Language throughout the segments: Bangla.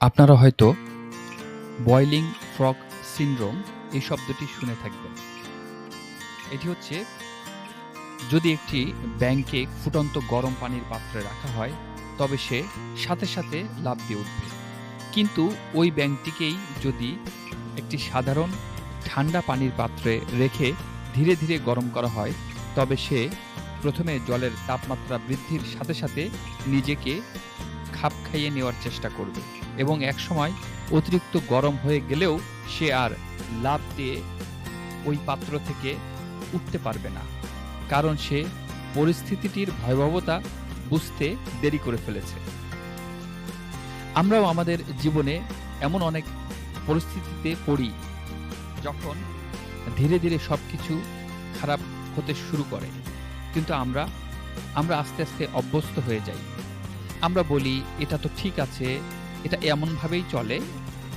আপনারা হয়তো বয়লিং ফ্রগ সিনড্রোম এই শব্দটি শুনে থাকবেন। এটি হচ্ছে, যদি একটি ব্যাংকে ফুটন্ত গরম পানির পাত্রে রাখা হয়, তবে সে সাথে সাথে লাভ দিয়ে উঠবে। কিন্তু ওই ব্যাংকটিকেই যদি একটি সাধারণ ঠান্ডা পানির পাত্রে রেখে ধীরে ধীরে গরম করা হয়, তবে সে প্রথমে জলের তাপমাত্রা বৃদ্ধির সাথে সাথে নিজেকে খাপ খাইয়ে নেওয়ার চেষ্টা করবে। এবং একসময় অতিরিক্ত গরম হয়ে গেলেও সে আর লাভ দিয়ে ওই পাত্র থেকে উঠতে পারবে না। কারণ সে পরিস্থিতিটির ভয়াবহতা বুঝতে দেরি করে ফেলেছে। আমরাও আমাদের জীবনে এমন অনেক পরিস্থিতিতে পড়ি যখন ধীরে ধীরে সব কিছু খারাপ হতে শুরু করে। কিন্তু আমরা আমরা আস্তে আস্তে অভ্যস্ত হয়ে যাই। আমরা বলি, এটা তো ঠিক আছে এটা এমনভাবেই চলে,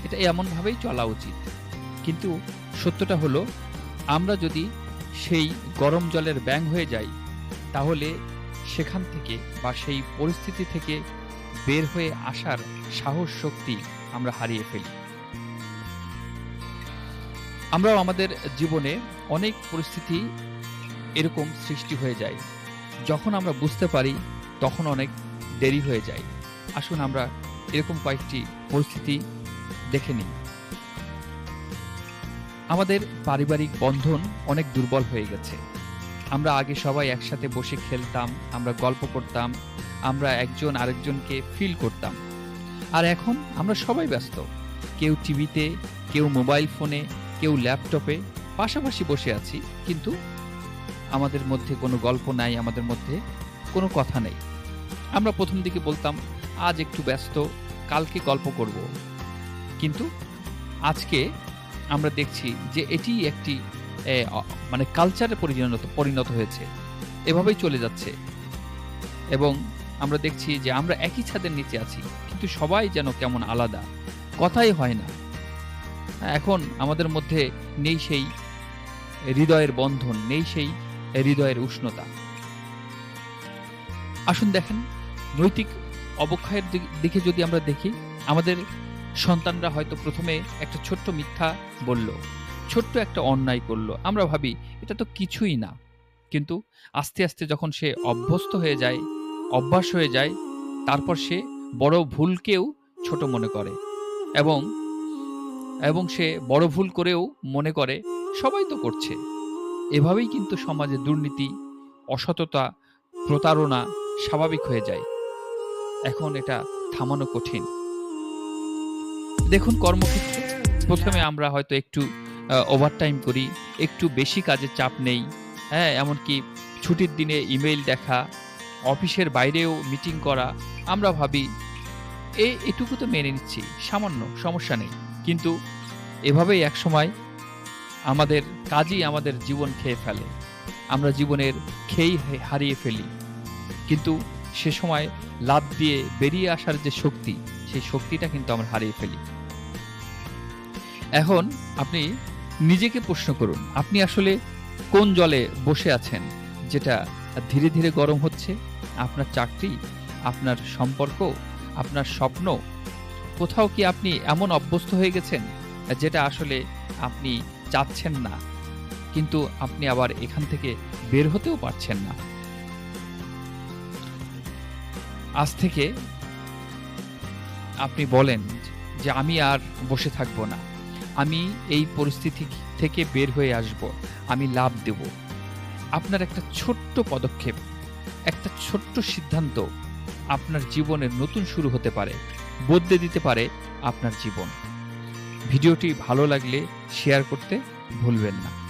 এটা এমনভাবেই চলা উচিত। কিন্তু সত্যটা হলো, আমরা যদি সেই গরম জলের ব্যাং হয়ে যাই, তাহলে সেখান থেকে বা সেই পরিস্থিতি থেকে বের হয়ে আসার সাহস শক্তি আমরা হারিয়ে ফেলি। আমরাও আমাদের জীবনে অনেক পরিস্থিতি এরকম সৃষ্টি হয়ে যায়। যখন আমরা বুঝতে পারি, তখন অনেক দেরি হয়ে যায়। আসুন আমরা এরকম কয়েকটি পরিস্থিতি দেখে নিই। আমাদের পারিবারিক বন্ধন অনেক দুর্বল হয়ে গেছে। আমরা আগে সবাই একসাথে বসে খেলতাম, আমরা গল্প করতাম, আমরা একজন আরেকজনকে ফিল করতাম। আর এখন আমরা সবাই ব্যস্ত। কেউ টিভিতে, কেউ মোবাইল ফোনে কেউ ল্যাপটপে পাশাপাশি বসে আছি, কিন্তু আমাদের মধ্যে কোনো গল্প নাই, আমাদের মধ্যে কোনো কথা নেই। আমরা প্রথম দিকে বলতাম, আজ একটু ব্যস্ত কালকে গল্প করব। কিন্তু আজকে আমরা দেখছি যে এটি একটি মানে কালচারে পরিণত পরিণত হয়েছে। এভাবেই চলে যাচ্ছে। এবং আমরা দেখছি যে আমরা একই ছাদের নিচে আছি, কিন্তু সবাই যেন কেমন আলাদা। কথাই হয় না। এখন আমাদের মধ্যে নেই সেই হৃদয়ের বন্ধন, নেই সেই হৃদয়ের উষ্ণতা। আসুন দেখেন, নৈতিক অবক্ষয়ের দিক- যদি আমরা দেখি, আমাদের সন্তানরা হয়তো প্রথমে একটা ছোট্ট মিথ্যা বলল, ছোট্ট একটা অন্যায় করল। আমরা ভাবি, এটা তো কিছুই না। কিন্তু আস্তে আস্তে যখন সে অভ্যস্ত হয়ে যায়, অভ্যাস হয়ে যায়, তারপর সে বড় ভুলকেও ছোট মনে করে এবং এবং সে বড় ভুল করেও মনে করে, সবাই তো করছে। এভাবেই কিন্তু সমাজে দুর্নীতি, অসততা, প্রতারণা স্বাভাবিক হয়ে যায়। এখন এটা থামানো কঠিন। দেখুন কর্মক্ষেত্রে। প্রথমে আমরা হয়তো একটু ওভারটাইম করি, একটু বেশি কাজের চাপ নেই হ্যাঁ এমনকি ছুটির দিনে ইমেইল দেখা, অফিসের বাইরেও মিটিং করা, আমরা ভাবি, এ, এটুকু তো মেনে নিচ্ছি, সামান্য, সমস্যা নেই। কিন্তু এভাবেই একসময় আমাদের কাজই আমাদের জীবন খেয়ে ফেলে। আমরা জীবনের হে- হারিয়ে ফেলি। কিন্তু সে সময় লাভ দিয়ে বেরিয়ে আসার যে শক্তি, সেই শক্তিটা কিন্তু আমরা হারিয়ে ফেলি। এখন আপনি নিজেকে প্রশ্ন করুন, আপনি আসলে কোন জলে বসে আছেন যেটা ধীরে ধীরে গরম হচ্ছে? আপনার চাকরি, আপনার সম্পর্ক, আপনার স্বপ্ন, কোথাও কি আপনি এমন অভ্যস্ত হয়ে গেছেন যেটা আসলে আপনি চাচ্ছেন না, কিন্তু আপনি আবার এখান থেকে বের হতেও পারছেন না? আজ থেকে আপনি বলেন যে আমি আর বসে থাকব না। আমি এই পরিস্থিতি থেকে বের হয়ে আসব। আমি লাভ দেব। আপনার একটা ছোট্ট পদক্ষেপ, একটা ছোট্ট সিদ্ধান্ত আপনার জীবনের নতুন শুরু হতে পারে, বদলে দিতে পারে আপনার জীবন। ভিডিওটি ভালো লাগলে শেয়ার করতে ভুলবেন না।